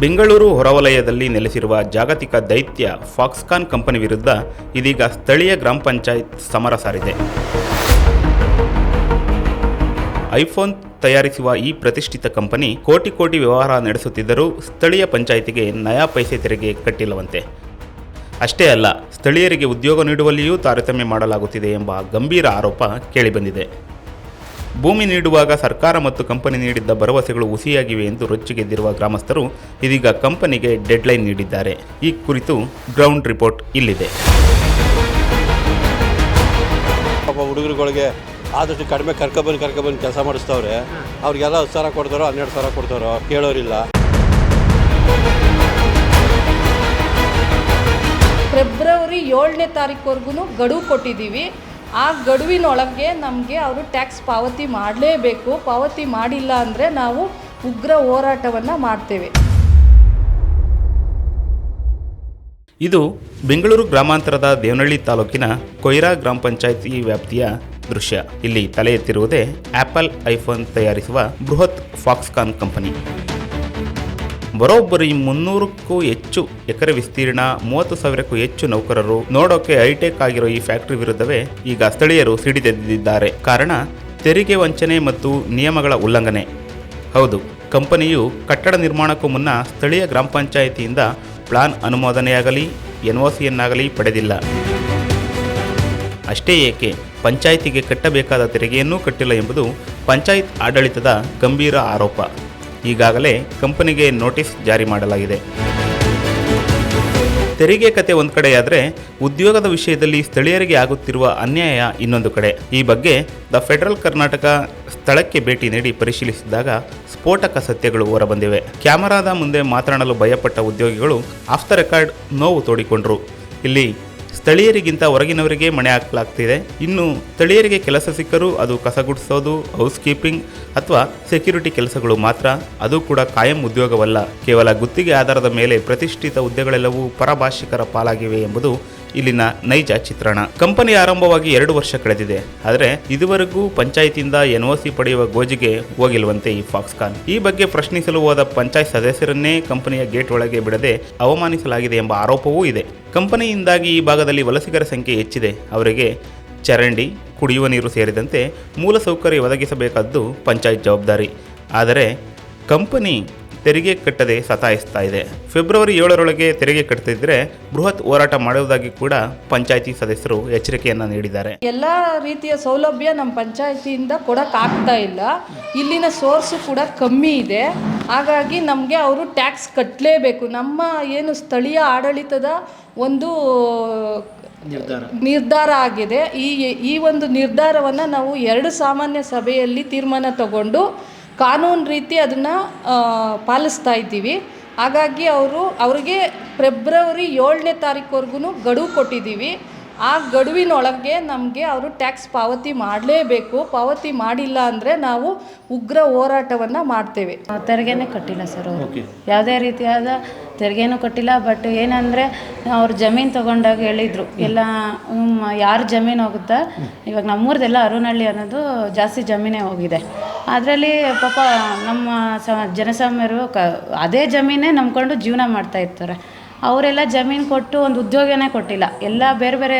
ಬೆಂಗಳೂರು ಹೊರವಲಯದಲ್ಲಿ ನೆಲೆಸಿರುವ ಜಾಗತಿಕ ದೈತ್ಯ ಫಾಕ್ಸ್ಕಾನ್ ಕಂಪನಿ ವಿರುದ್ಧ ಇದೀಗ ಸ್ಥಳೀಯ ಗ್ರಾಮ ಪಂಚಾಯತ್ ಸಮರ ಸಾರಿದೆ. ಐಫೋನ್ ತಯಾರಿಸುವ ಈ ಪ್ರತಿಷ್ಠಿತ ಕಂಪನಿ ಕೋಟಿ ಕೋಟಿ ವ್ಯವಹಾರ ನಡೆಸುತ್ತಿದ್ದರೂ ಸ್ಥಳೀಯ ಪಂಚಾಯಿತಿಗೆ ನಯಾ ಪೈಸೆ ತೆರಿಗೆ ಕಟ್ಟಿಲ್ಲವಂತೆ. ಅಷ್ಟೇ ಅಲ್ಲ, ಸ್ಥಳೀಯರಿಗೆ ಉದ್ಯೋಗ ನೀಡುವಲ್ಲಿಯೂ ತಾರತಮ್ಯ ಮಾಡಲಾಗುತ್ತಿದೆ ಎಂಬ ಗಂಭೀರ ಆರೋಪ ಕೇಳಿಬಂದಿದೆ. ಭೂಮಿ ನೀಡುವಾಗ ಸರ್ಕಾರ ಮತ್ತು ಕಂಪನಿ ನೀಡಿದ್ದ ಭರವಸೆಗಳು ಹುಸಿಯಾಗಿವೆ ಎಂದು ರೊಚ್ಚಿಗೆದ್ದಿರುವ ಗ್ರಾಮಸ್ಥರು ಇದೀಗ ಕಂಪನಿಗೆ ಡೆಡ್ಲೈನ್ ನೀಡಿದ್ದಾರೆ. ಈ ಕುರಿತು ಗ್ರೌಂಡ್ ರಿಪೋರ್ಟ್ ಇಲ್ಲಿದೆ. ಪಾಪ ಹುಡುಗರುಗಳಿಗೆ ಆದಷ್ಟು ಕಡಿಮೆ ಕರ್ಕೊಬಂದು ಕರ್ಕೊಬಂದು ಕೆಲಸ ಮಾಡಿಸ್ತವ್ರೆ. ಅವ್ರಿಗೆಲ್ಲ ಹತ್ತು ಸಾವಿರ ಕೊಡ್ತಾರೋ ಹನ್ನೆರಡು ಸಾವಿರ ಕೊಡ್ತಾರೋ ಕೇಳೋರಿಲ್ಲ. ಫೆಬ್ರವರಿ ಏಳನೇ ತಾರೀಕುವರೆಗೂ ಗಡುವು ಕೊಟ್ಟಿದ್ದೀವಿ. ಆ ಗಡುವಿನೊಳಗೆ ನಮಗೆ ಅವರು ಟ್ಯಾಕ್ಸ್ ಪಾವತಿ ಮಾಡಲೇಬೇಕು. ಪಾವತಿ ಮಾಡಿಲ್ಲ ಅಂದರೆ ನಾವು ಉಗ್ರ ಹೋರಾಟವನ್ನು ಮಾಡ್ತೇವೆ. ಇದು ಬೆಂಗಳೂರು ಗ್ರಾಮಾಂತರದ ದೇವನಹಳ್ಳಿ ತಾಲೂಕಿನ ಕೊಯ್ರಾ ಗ್ರಾಮ ಪಂಚಾಯಿತಿ ವ್ಯಾಪ್ತಿಯ ದೃಶ್ಯ. ಇಲ್ಲಿ ತಲೆ ಎತ್ತಿರುವುದೇ ಆಪಲ್ ಐಫೋನ್ ತಯಾರಿಸುವ ಬೃಹತ್ ಫಾಕ್ಸ್ಕಾನ್ ಕಂಪನಿ. ಬರೋಬ್ಬರಿ ಮುನ್ನೂರಕ್ಕೂ ಹೆಚ್ಚು ಎಕರೆ ವಿಸ್ತೀರ್ಣ, ಮೂವತ್ತು ಸಾವಿರಕ್ಕೂ ಹೆಚ್ಚು ನೌಕರರು. ನೋಡೋಕೆ ಹೈಟೆಕ್ ಆಗಿರೋ ಈ ಫ್ಯಾಕ್ಟರಿ ವಿರುದ್ಧವೇ ಈಗ ಸ್ಥಳೀಯರು ಸಿಡಿದೆದ್ದಿದ್ದಾರೆ ಕಾರಣ, ತೆರಿಗೆ ವಂಚನೆ ಮತ್ತು ನಿಯಮಗಳ ಉಲ್ಲಂಘನೆ. ಹೌದು, ಕಂಪನಿಯು ಕಟ್ಟಡ ನಿರ್ಮಾಣಕ್ಕೂ ಮುನ್ನ ಸ್ಥಳೀಯ ಗ್ರಾಮ ಪಂಚಾಯಿತಿಯಿಂದ ಪ್ಲಾನ್ ಅನುಮೋದನೆಯಾಗಲಿ, ಎನ್ಒಸಿಯನ್ನಾಗಲಿ ಪಡೆದಿಲ್ಲ. ಅಷ್ಟೇ ಏಕೆ, ಪಂಚಾಯಿತಿಗೆ ಕಟ್ಟಬೇಕಾದ ತೆರಿಗೆಯನ್ನೂ ಕಟ್ಟಿಲ್ಲ ಎಂಬುದು ಪಂಚಾಯತ್ ಆಡಳಿತದ ಗಂಭೀರ ಆರೋಪ. ಈಗಾಗಲೇ ಕಂಪನಿಗೆ ನೋಟಿಸ್ ಜಾರಿ ಮಾಡಲಾಗಿದೆ. ತೆರಿಗೆ ಕತೆ ಒಂದು ಕಡೆಯಾದರೆ ಉದ್ಯೋಗದ ವಿಷಯದಲ್ಲಿ ಸ್ಥಳೀಯರಿಗೆ ಆಗುತ್ತಿರುವ ಅನ್ಯಾಯ ಇನ್ನೊಂದು ಕಡೆ. ಈ ಬಗ್ಗೆ ದ ಫೆಡರಲ್ ಕರ್ನಾಟಕ ಸ್ಥಳಕ್ಕೆ ಭೇಟಿ ನೀಡಿ ಪರಿಶೀಲಿಸಿದಾಗ ಸ್ಫೋಟಕ ಸತ್ಯಗಳು ಹೊರಬಂದಿವೆ. ಕ್ಯಾಮರಾದ ಮುಂದೆ ಮಾತನಾಡಲು ಭಯಪಟ್ಟ ಉದ್ಯೋಗಿಗಳು ಆಫ್ ದ ರೆಕಾರ್ಡ್ ನೋವು ತೋಡಿಕೊಂಡ್ರು. ಇಲ್ಲಿ ಸ್ಥಳೀಯರಿಗಿಂತ ಹೊರಗಿನವರಿಗೆ ಮಣೆ ಹಾಕಲಾಗ್ತಿದೆ. ಇನ್ನು ಸ್ಥಳೀಯರಿಗೆ ಕೆಲಸ ಸಿಕ್ಕರೂ ಅದು ಕಸ ಗುಡಿಸೋದು ಹೌಸ್ ಕೀಪಿಂಗ್ ಅಥವಾ ಸೆಕ್ಯೂರಿಟಿ ಕೆಲಸಗಳು ಮಾತ್ರ. ಅದು ಕೂಡ ಕಾಯಂ ಉದ್ಯೋಗವಲ್ಲ. ಕೇವಲ ಗುತ್ತಿಗೆ ಆಧಾರದ ಮೇಲೆ ಪ್ರತಿಷ್ಠಿತ ಹುದ್ದೆಗಳೆಲ್ಲವೂ ಪರಭಾಷಿಕರ ಪಾಲಾಗಿವೆ ಎಂಬುದು ಇಲ್ಲಿನ ನೈಜ ಚಿತ್ರಣ. ಕಂಪನಿ ಆರಂಭವಾಗಿ ಎರಡು ವರ್ಷ ಕಳೆದಿದೆ. ಆದರೆ ಇದುವರೆಗೂ ಪಂಚಾಯತಿಯಿಂದ ಎನ್ಒಸಿ ಪಡೆಯುವ ಗೋಜಿಗೆ ಹೋಗಿಲ್ವಂತೆ ಈ ಫಾಕ್ಸ್ಕಾನ್. ಈ ಬಗ್ಗೆ ಪ್ರಶ್ನಿಸಲು ಹೋದ ಪಂಚಾಯತ್ ಸದಸ್ಯರನ್ನೇ ಕಂಪನಿಯ ಗೇಟ್ ಒಳಗೆ ಬಿಡದೆ ಅವಮಾನಿಸಲಾಗಿದೆ ಎಂಬ ಆರೋಪವೂ ಇದೆ. ಕಂಪನಿಯಿಂದಾಗಿ ಈ ಭಾಗದಲ್ಲಿ ವಲಸಿಗರ ಸಂಖ್ಯೆ ಹೆಚ್ಚಿದೆ. ಅವರಿಗೆ ಚರಂಡಿ, ಕುಡಿಯುವ ನೀರು ಸೇರಿದಂತೆ ಮೂಲಸೌಕರ್ಯ ಒದಗಿಸಬೇಕಾದ್ದು ಪಂಚಾಯತ್ ಜವಾಬ್ದಾರಿ. ಆದರೆ ಕಂಪನಿ ತೆರಿಗೆ ಕಟ್ಟದೆ ಸತಾಯಿಸ್ತಾ ಇದೆ. ಫೆಬ್ರವರಿ ಏಳರೊಳಗೆ ತೆರಿಗೆ ಕಟ್ಟದಿದ್ದರೆ ಬೃಹತ್ ಹೋರಾಟ ಮಾಡುವುದಾಗಿ ಕೂಡ ಪಂಚಾಯಿತಿ ಸದಸ್ಯರು ಎಚ್ಚರಿಕೆಯನ್ನು ನೀಡಿದ್ದಾರೆ. ಎಲ್ಲ ರೀತಿಯ ಸೌಲಭ್ಯ ನಮ್ಮ ಪಂಚಾಯಿತಿಯಿಂದ ಕೊಡೋಕ್ಕಾಗ್ತಾ ಇಲ್ಲ. ಇಲ್ಲಿನ ಸೋರ್ಸು ಕೂಡ ಕಮ್ಮಿ ಇದೆ. ಹಾಗಾಗಿ ನಮಗೆ ಅವರು ಟ್ಯಾಕ್ಸ್ ಕಟ್ಟಲೇಬೇಕು ನಮ್ಮ ಏನು ಸ್ಥಳೀಯ ಆಡಳಿತದ ಒಂದು ನಿರ್ಧಾರ ಆಗಿದೆ. ಈ ಈ ಒಂದು ನಿರ್ಧಾರವನ್ನು ನಾವು ಎರಡು ಸಾಮಾನ್ಯ ಸಭೆಯಲ್ಲಿ ತೀರ್ಮಾನ ತಗೊಂಡು ಕಾನೂನು ರೀತಿ ಅದನ್ನು ಪಾಲಿಸ್ತಾ ಇದ್ದೀವಿ. ಹಾಗಾಗಿ ಅವರು ಅವರಿಗೆ ಫೆಬ್ರವರಿ ಏಳನೇ ತಾರೀಕುವರೆಗೂ ಗಡುವು ಕೊಟ್ಟಿದ್ದೀವಿ. ಆ ಗಡುವಿನೊಳಗೆ ನಮಗೆ ಅವರು ಟ್ಯಾಕ್ಸ್ ಪಾವತಿ ಮಾಡಲೇಬೇಕು. ಪಾವತಿ ಮಾಡಿಲ್ಲ ಅಂದರೆ ನಾವು ಉಗ್ರ ಹೋರಾಟವನ್ನು ಮಾಡ್ತೇವೆ. ಆ, ತೆರಿಗೆನೇ ಕಟ್ಟಿಲ್ಲ ಸರ್ ಅವರು. ಯಾವುದೇ ರೀತಿಯಾದ ತೆರಿಗೆನೂ ಕಟ್ಟಿಲ್ಲ ಬಟ್ ಏನಂದರೆ ಅವ್ರು ಜಮೀನು ತೊಗೊಂಡಾಗ ಹೇಳಿದರು, ಎಲ್ಲ ಯಾರು ಜಮೀನು ಹೋಗುತ್ತಾ? ಇವಾಗ ನಮ್ಮೂರ್ದೆಲ್ಲ ಅರುನಹಳ್ಳಿ ಅನ್ನೋದು ಜಾಸ್ತಿ ಜಮೀನೇ ಹೋಗಿದೆ. ಅದರಲ್ಲಿ ಪಾಪ ನಮ್ಮ ಸ ಜನಸಾಮ್ಯರು ಕ, ಅದೇ ಜಮೀನೇ ನಂಬ್ಕೊಂಡು ಜೀವನ ಮಾಡ್ತಾ ಇರ್ತಾರೆ. ಅವರೆಲ್ಲ ಜಮೀನು ಕೊಟ್ಟು ಒಂದು ಉದ್ಯೋಗನೇ ಕೊಟ್ಟಿಲ್ಲ. ಎಲ್ಲ ಬೇರೆ ಬೇರೆ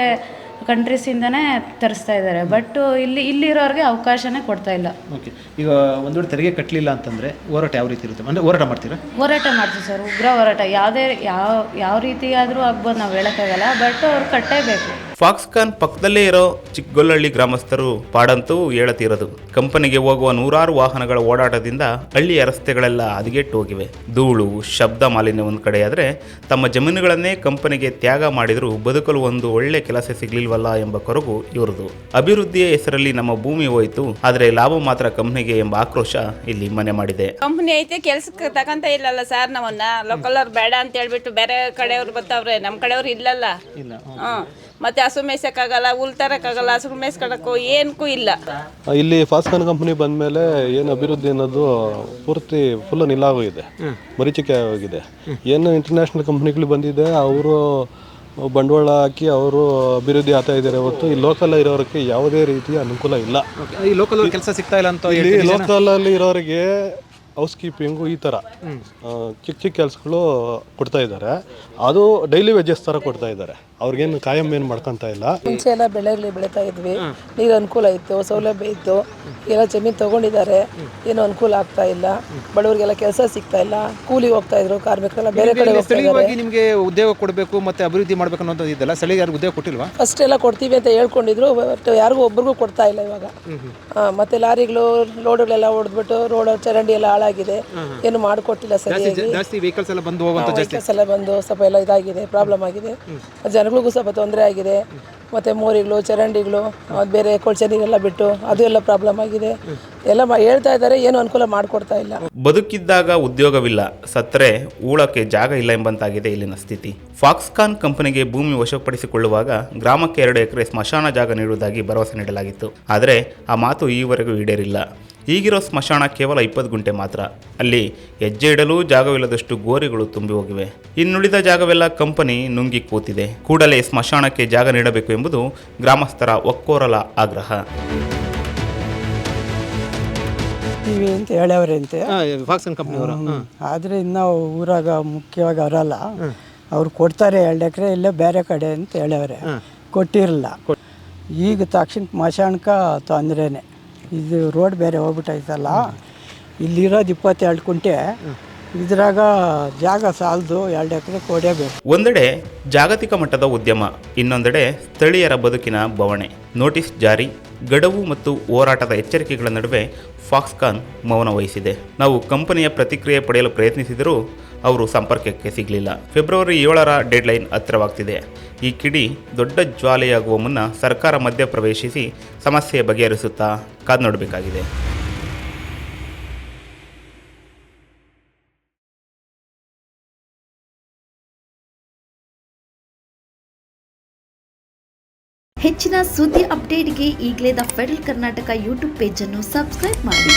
ಕಂಟ್ರೀಸಿಂದನೇ ತರಿಸ್ತಾ ಇದ್ದಾರೆ. ಬಟ್ ಇಲ್ಲಿ ಇಲ್ಲಿರೋರಿಗೆ ಅವಕಾಶನೇ ಕೊಡ್ತಾ ಇಲ್ಲ. ಓಕೆ ಈಗ ಒಂದು ವೇಳೆ ತೆರಿಗೆ ಕಟ್ಟಲಿಲ್ಲ ಅಂತಂದರೆ ಹೋರಾಟ ಯಾವ ರೀತಿ ಇರುತ್ತೆ? ಅಂದರೆ ಹೋರಾಟ ಮಾಡ್ತೀರಾ? ಹೋರಾಟ ಮಾಡ್ತೀವಿ ಸರ್. ಉಗ್ರ ಹೋರಾಟ. ಯಾವುದೇ ಯಾವ ಯಾವ ರೀತಿಯಾದರೂ ಆಗ್ಬೋದು ನಾವು ಹೇಳೋಕ್ಕಾಗಲ್ಲ. ಬಟ್ ಅವ್ರು ಕಟ್ಟೇಬೇಕು. ಫಾಕ್ಸ್ಕಾನ್ ಪಕ್ಕದಲ್ಲೇ ಇರೋ ಚಿಕ್ಕಗೊಲ್ಲಹಳ್ಳಿ ಗ್ರಾಮಸ್ಥರು ಪಾಡಂತೂ ಹೇಳತೀರದು ಕಂಪನಿಗೆ ಹೋಗುವ ನೂರಾರು ವಾಹನಗಳ ಓಡಾಟದಿಂದ ಹಳ್ಳಿಯ ರಸ್ತೆಗಳೆಲ್ಲ ಹದಗೆಟ್ಟು ಹೋಗಿವೆ. ಧೂಳು ಶಬ್ದ ಮಾಲಿನ್ಯ ಒಂದು ಕಡೆಯಾದರೆ ತಮ್ಮ ಜಮೀನುಗಳನ್ನೇ ಕಂಪನಿಗೆ ತ್ಯಾಗ ಮಾಡಿದರೂ ಬದುಕಲು ಒಂದು ಒಳ್ಳೆ ಕೆಲಸ ಸಿಗಲಿಲ್ವಲ್ಲ ಎಂಬ ಕೊರಗು ಇವರದು. ಅಭಿವೃದ್ಧಿಯ ಹೆಸರಲ್ಲಿ ನಮ್ಮ ಭೂಮಿ ಹೋಯಿತು ಆದರೆ ಲಾಭ ಮಾತ್ರ ಕಂಪನಿಗೆ ಎಂಬ ಆಕ್ರೋಶ ಇಲ್ಲಿ ಮನೆ ಮಾಡಿದೆ. ಕಂಪನಿ ಐತೆ ಕೆಲಸಕ್ಕೆ ತಗೊಂತ ಇಲ್ಲಲ್ಲ ಸರ್ ನಮ್ಮನ್ನ. ಲೋಕಲ್ ಅವ್ರು ಬೇಡ ಅಂತ ಹೇಳ್ಬಿಟ್ಟು ಬೇರೆ ಕಡೆಯವ್ರು ಬರ್ತಾವ್ರೆ ನಮ್ಮ ಕಡೆಯವ್ರು ಇಲ್ಲಲ್ಲ. ಮತ್ತೆ ಹಸು ಮೇಯ್ಸಕ್ಕಾಗಲ್ಲ ಹುಲ್ ತರಕ್ಕಾಗಲ್ಲ ಹಸು ಮೇಯ್ಸ್ಕೊಳಕ್ಕೂ ಏನಕ್ಕೂ ಇಲ್ಲ ಇಲ್ಲಿ ಫಾಸ್ಕಾನ್ ಕಂಪನಿ ಬಂದಮೇಲೆ ಏನು ಅಭಿವೃದ್ಧಿ ಅನ್ನೋದು ಪೂರ್ತಿ ಫುಲ್ ನಿಲ್ಲಾಗೋಗಿದೆ ಮರೀಚಿಕೆ ಆಗಿದೆ. ಏನು ಇಂಟರ್ನ್ಯಾಷನಲ್ ಕಂಪ್ನಿಗಳು ಬಂದಿದೆ ಅವರು ಬಂಡವಾಳ ಹಾಕಿ ಅವರು ಅಭಿವೃದ್ಧಿ ಆಗ್ತಾ ಇದ್ದಾರೆ ಹೊತ್ತು ಈ ಲೋಕಲ್ ಇರೋರಿಗೆ ಯಾವುದೇ ರೀತಿಯ ಅನುಕೂಲ ಇಲ್ಲ. ಈ ಲೋಕಲ್ ಕೆಲಸ ಸಿಗ್ತಾ ಇಲ್ಲ ಅಂತ ಇಲ್ಲಿ ಲೋಕಲ್ ಅಲ್ಲಿ ಇರೋರಿಗೆ ಹೌಸ್ ಕೀಪಿಂಗು ಈ ಥರ. ಚಿಕ್ಕ ಚಿಕ್ಕ ಕೆಲಸಗಳು ಕೊಡ್ತಾ ಇದ್ದಾರೆ. ಅದು ಡೈಲಿ ವೇಜಸ್ ಥರ ಕೊಡ್ತಾ ಇದ್ದಾರೆ. ಅವ್ರಿಗೇನು ಕಾಯಂ ಏನು ಮಾಡ್ಕೊತಾ ಇಲ್ಲ. ಮುಂಚೆ ಎಲ್ಲ ಬೆಳೆಗಳು ಬೆಳೀತಾ ಇದ್ವಿ. ನೀರು ಅನುಕೂಲ ಇತ್ತು ಸೌಲಭ್ಯ ಇತ್ತು. ಎಲ್ಲ ಜಮೀನು ತಗೊಂಡಿದ್ದಾರೆ. ಏನು ಅನುಕೂಲ ಆಗ್ತಾ ಇಲ್ಲ. ಬಡವರಿಗೆಲ್ಲ ಕೆಲಸ ಸಿಗ್ತಾ ಇಲ್ಲ. ಕೂಲಿ ಹೋಗ್ತಾ ಇದ್ರು ಕಾರ್ಮಿಕರೆಲ್ಲ ಬೇರೆ ಕಡೆ ಹೋಗ್ತಾ ಇದ್ದಾರೆ. ನಿಮಗೆ ಉದ್ಯೋಗ ಕೊಡಬೇಕು ಮತ್ತೆ ಅಭಿವೃದ್ಧಿ ಮಾಡಬೇಕು ಅನ್ನೋದು ಇದೆಲ್ಲ ಸ್ಥಳೀಯ ಯಾರಿಗೂ ಉದ್ಯೋಗ ಕೊಟ್ಟಿಲ್ವಾ? ಫಸ್ಟ್ ಎಲ್ಲ ಕೊಡ್ತೀವಿ ಅಂತ ಹೇಳ್ಕೊಂಡಿದ್ರು ಬಟ್ ಯಾರಿಗೂ ಒಬ್ರಿಗೂ ಕೊಡ್ತಾ ಇಲ್ಲ ಇವಾಗ. ಮತ್ತೆ ಲಾರಿಗಳು ಲೋಡ್ಗಳೆಲ್ಲ ಹೊಡೆದ್ಬಿಟ್ಟು ರೋಡ್ ಚರಂಡಿ ಎಲ್ಲ ಹಾಳಾಗಿದೆ ಏನು ಮಾಡಿಕೊಟ್ಟಿಲ್ಲ ಸರಿಯಾಗಿ. ಜಾಸ್ತಿ ವೆಹಿಕಲ್ಸ್ ಎಲ್ಲ ಬಂದು ಹೋಗುವಂತ ಜಾಸ್ತಿ. ಎಲ್ಲ ಬಂದು ಸ್ವಲ್ಪ ಎಲ್ಲ ಇದಾಗಿದೆ ಪ್ರಾಬ್ಲಮ್ ಆಗಿದೆ. ಜನಗಳಿಗೂ ಸ್ವಲ್ಪ ತೊಂದರೆ ಆಗಿದೆ. ಮತ್ತೆ ಮೋರಿಗಳು ಚರಂಡಿಗಳು ಅದು ಬೇರೆ ಕೊಳಚೆ ನೀರೆಲ್ಲ ಬಿಟ್ಟು ಅದು ಎಲ್ಲ ಪ್ರಾಬ್ಲಮ್ ಆಗಿದೆ. ಎಲ್ಲ ಮಾ- ಹೇಳ್ತಾ ಇದ್ದಾರೆ ಏನು ಅನುಕೂಲ ಮಾಡಿಕೊಡ್ತಾ ಇಲ್ಲ. ಬದುಕಿದ್ದಾಗ ಉದ್ಯೋಗವಿಲ್ಲ ಸತ್ತರೆ ಊಳಕ್ಕೆ ಜಾಗ ಇಲ್ಲ ಎಂಬಂತಾಗಿದೆ ಇಲ್ಲಿನ ಸ್ಥಿತಿ. ಫಾಕ್ಸ್ಕಾನ್ ಕಂಪನಿಗೆ ಭೂಮಿ ವಶಪಡಿಸಿಕೊಳ್ಳುವಾಗ ಗ್ರಾಮಕ್ಕೆ ಎರಡು ಎಕರೆ ಸ್ಮಶಾನ ಜಾಗ ನೀಡುವುದಾಗಿ ಭರವಸೆ ನೀಡಲಾಗಿತ್ತು. ಆದರೆ ಆ ಮಾತು ಈವರೆಗೂ ಈಡೇರಿಲ್ಲ. ಈಗಿರೋ ಸ್ಮಶಾನ ಕೇವಲ ಇಪ್ಪತ್ತು ಗುಂಟೆ ಮಾತ್ರ. ಅಲ್ಲಿ ಹೆಜ್ಜೆ ಇಡಲು ಜಾಗವಿಲ್ಲದಷ್ಟು ಗೋರಿಗಳು ತುಂಬಿ ಹೋಗಿವೆ. ಇನ್ನುಳಿದ ಜಾಗವೆಲ್ಲ ಕಂಪನಿ ನುಂಗಿ ಕೂತಿದೆ. ಕೂಡಲೇ ಸ್ಮಶಾನಕ್ಕೆ ಜಾಗ ನೀಡಬೇಕು ಎಂಬುದು ಗ್ರಾಮಸ್ಥರ ಒಕ್ಕೋರಲ ಆಗ್ರಹ. ಆದ್ರೆ ಅಂತ ಹೇಳವ್ರೆ ಅಂತೆ. ಫಾಕ್ಸನ್ ಕಂಪ್ನಿಯವರು ಆದರೆ ಇನ್ನು ಊರಾಗ ಮುಖ್ಯವಾಗಿ ಅವರಲ್ಲ ಅವ್ರು ಕೊಡ್ತಾರೆ ಎರಡು ಎಕರೆ ಇಲ್ಲೇ ಬೇರೆ ಕಡೆ ಅಂತ ಹೇಳವ್ರೆ ಕೊಟ್ಟಿರಲ್ಲ. ಈಗ ತಕ್ಷಣ ಮಶಾಣಕ ತೊಂದ್ರೆನೆ. ಇದು ರೋಡ್ ಬೇರೆ ಹೋಗ್ಬಿಟ್ಟೈತಲ್ಲ, ಇಲ್ಲಿರೋದು ಇಪ್ಪತ್ತೆರಡು ಕುಂಟೆ. ಇದ್ರಾಗ ಜಾಗ ಸಾಲದು ಎರಡು ಎಕರೆ ಕೊಡಬೇಕು ಒಂದೆಡೆ ಜಾಗತಿಕ ಮಟ್ಟದ ಉದ್ಯಮ, ಇನ್ನೊಂದೆಡೆ ಸ್ಥಳೀಯರ ಬದುಕಿನ ಬವಣೆ. ನೋಟಿಸ್ ಜಾರಿ, ಗಡವು ಮತ್ತು ಹೋರಾಟದ ಎಚ್ಚರಿಕೆಗಳ ನಡುವೆ ಫಾಕ್ಸ್ಕಾನ್ ಮೌನ ವಹಿಸಿದೆ. ನಾವು ಕಂಪನಿಯ ಪ್ರತಿಕ್ರಿಯೆ ಪಡೆಯಲು ಪ್ರಯತ್ನಿಸಿದರೂ ಅವರು ಸಂಪರ್ಕಕ್ಕೆ ಸಿಗಲಿಲ್ಲ. ಫೆಬ್ರವರಿ ಏಳರ ಡೆಡ್ಲೈನ್ ಹತ್ತಿರವಾಗ್ತಿದೆ. ಈ ಕಿಡಿ ದೊಡ್ಡ ಜ್ವಾಲೆಯಾಗುವ ಮುನ್ನ ಸರ್ಕಾರ ಮಧ್ಯಪ್ರವೇಶಿಸಿ ಸಮಸ್ಯೆ ಬಗೆಹರಿಸುತ್ತಾ ಕಾದು ನೋಡಬೇಕಾಗಿದೆ. ಹೆಚ್ಚಿನ ಸುದ್ದಿ ಅಪ್ಡೇಟ್ಗೆ ಈಗಲೇ ದ ಫೆಡರಲ್ ಕರ್ನಾಟಕ ಯೂಟ್ಯೂಬ್ ಪೇಜನ್ನು ಸಬ್ಸ್ಕ್ರೈಬ್ ಮಾಡಿ.